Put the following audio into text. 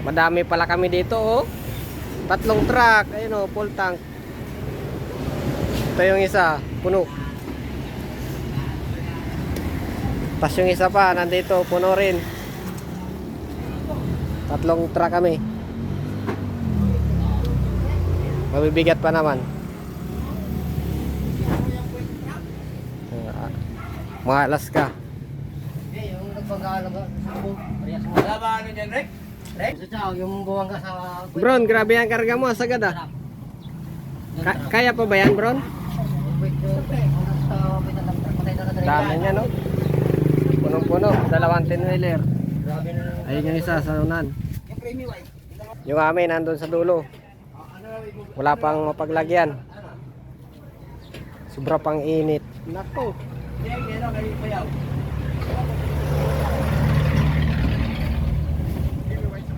Madami pala kami dito oh. Tatlong truck, ayun oh, full tank. Ito yung isa, puno. Tapos yung isa pa, nandito, puno rin. Tatlong truck kami. Mabibigat pa naman. Ah, Mga alas ka. Eh, yung nagpag-aalam ka sa buong, parehas mo. Wala ano dyan, Rick? Rick? Sa tao, yung buwang sa... Bron, grabe ang karga mo, sagad ah. Ka- kaya pa ba yan, Bron? Dami niya, no? Punong-puno, dalawang na. Ayun yung isa sa unan. Yung creamy white. Yung amin, nandun sa dulo. Wala pang mapaglagyan. Sobra pang init. Nako. Yan, yan, kayo payaw.